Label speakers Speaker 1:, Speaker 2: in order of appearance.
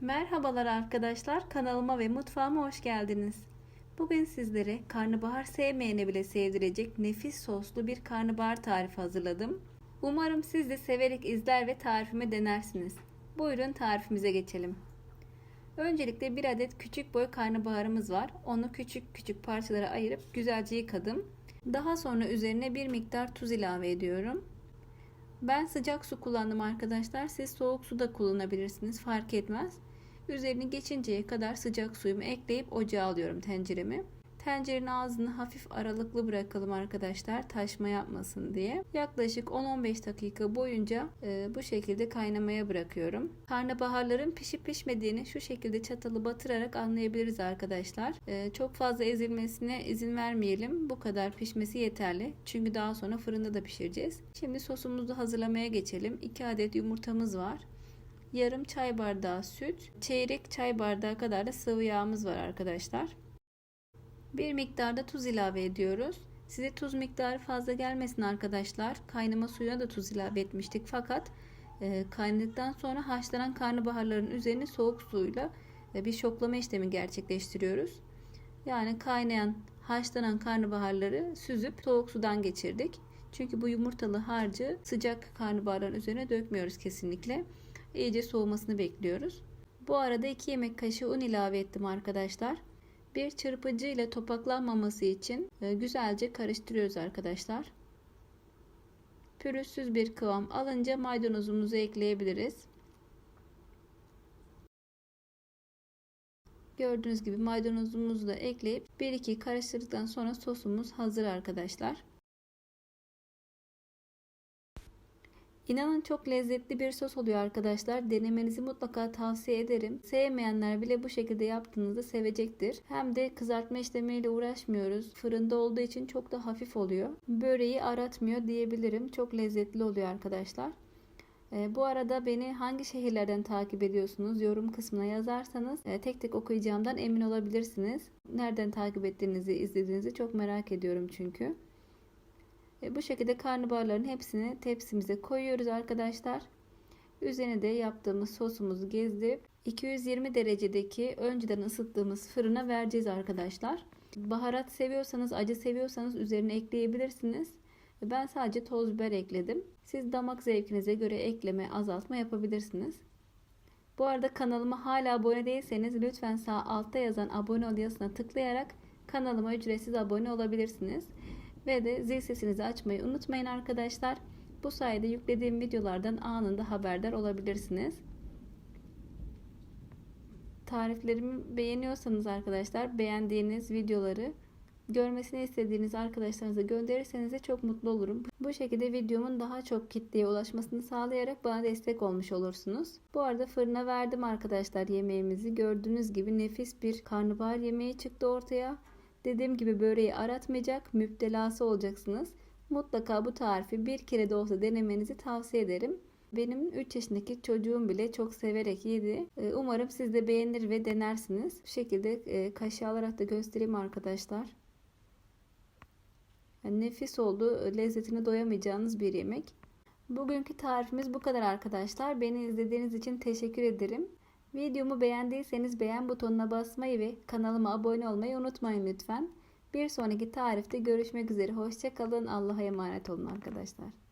Speaker 1: Merhabalar arkadaşlar, kanalıma ve mutfağıma hoş geldiniz. Bugün sizlere karnabahar sevmeyene bile sevdirecek nefis soslu bir karnabahar tarifi hazırladım. Umarım siz de severek izler ve tarifimi denersiniz. Buyurun tarifimize geçelim. Öncelikle bir adet küçük boy karnabaharımız var. Onu küçük küçük parçalara ayırıp güzelce yıkadım. Daha sonra üzerine bir miktar tuz ilave ediyorum. Ben sıcak su kullandım arkadaşlar. Siz soğuk su da kullanabilirsiniz. Fark etmez. Üzerini geçinceye kadar sıcak suyumu ekleyip ocağa alıyorum tenceremi. Tencerenin ağzını hafif aralıklı bırakalım arkadaşlar taşma yapmasın diye. Yaklaşık 10-15 dakika boyunca e, bu şekilde kaynamaya bırakıyorum. Karnabaharların pişip pişmediğini şu şekilde çatalı batırarak anlayabiliriz arkadaşlar. E, çok fazla ezilmesine izin vermeyelim. Bu kadar pişmesi yeterli. Çünkü daha sonra fırında da pişireceğiz. Şimdi sosumuzu hazırlamaya geçelim. 2 adet yumurtamız var yarım çay bardağı süt, çeyrek çay bardağı kadar da sıvı yağımız var arkadaşlar. Bir miktarda tuz ilave ediyoruz. Size tuz miktarı fazla gelmesin arkadaşlar. Kaynama suyuna da tuz ilave etmiştik fakat e, kaynadıktan sonra haşlanan karnabaharların üzerine soğuk suyla e, bir şoklama işlemi gerçekleştiriyoruz. Yani kaynayan haşlanan karnabaharları süzüp soğuk sudan geçirdik. Çünkü bu yumurtalı harcı sıcak karnabaharların üzerine dökmüyoruz kesinlikle iyice soğumasını bekliyoruz. Bu arada 2 yemek kaşığı un ilave ettim arkadaşlar. Bir çırpıcı ile topaklanmaması için e, güzelce karıştırıyoruz arkadaşlar. Pürüzsüz bir kıvam alınca maydanozumuzu ekleyebiliriz. Gördüğünüz gibi maydanozumuzu da ekleyip 1-2 karıştırdıktan sonra sosumuz hazır arkadaşlar. İnanın çok lezzetli bir sos oluyor arkadaşlar. Denemenizi mutlaka tavsiye ederim. Sevmeyenler bile bu şekilde yaptığınızda sevecektir. Hem de kızartma işlemiyle uğraşmıyoruz. Fırında olduğu için çok da hafif oluyor. Böreği aratmıyor diyebilirim. Çok lezzetli oluyor arkadaşlar. E, bu arada beni hangi şehirlerden takip ediyorsunuz? Yorum kısmına yazarsanız e, tek tek okuyacağımdan emin olabilirsiniz. Nereden takip ettiğinizi, izlediğinizi çok merak ediyorum çünkü. E, bu şekilde karnabaharların hepsini tepsimize koyuyoruz arkadaşlar. Üzerine de yaptığımız sosumuzu gezdirip 220 derecedeki önceden ısıttığımız fırına vereceğiz arkadaşlar. Baharat seviyorsanız, acı seviyorsanız üzerine ekleyebilirsiniz. Ben sadece toz biber ekledim. Siz damak zevkinize göre ekleme, azaltma yapabilirsiniz. Bu arada kanalıma hala abone değilseniz lütfen sağ altta yazan abone ol yazısına tıklayarak kanalıma ücretsiz abone olabilirsiniz. Ve de zil sesinizi açmayı unutmayın arkadaşlar. Bu sayede yüklediğim videolardan anında haberdar olabilirsiniz. Tariflerimi beğeniyorsanız arkadaşlar beğendiğiniz videoları görmesini istediğiniz arkadaşlarınıza gönderirseniz de çok mutlu olurum. Bu şekilde videomun daha çok kitleye ulaşmasını sağlayarak bana destek olmuş olursunuz. Bu arada fırına verdim arkadaşlar yemeğimizi. Gördüğünüz gibi nefis bir karnabahar yemeği çıktı ortaya. Dediğim gibi böreği aratmayacak, müptelası olacaksınız. Mutlaka bu tarifi bir kere de olsa denemenizi tavsiye ederim. Benim 3 yaşındaki çocuğum bile çok severek yedi. Ee, umarım siz de beğenir ve denersiniz. Bu şekilde e, kaşığı alarak da göstereyim arkadaşlar. Nefis oldu. Lezzetine doyamayacağınız bir yemek. Bugünkü tarifimiz bu kadar arkadaşlar. Beni izlediğiniz için teşekkür ederim. Videomu beğendiyseniz beğen butonuna basmayı ve kanalıma abone olmayı unutmayın lütfen. Bir sonraki tarifte görüşmek üzere. Hoşçakalın. Allah'a emanet olun arkadaşlar.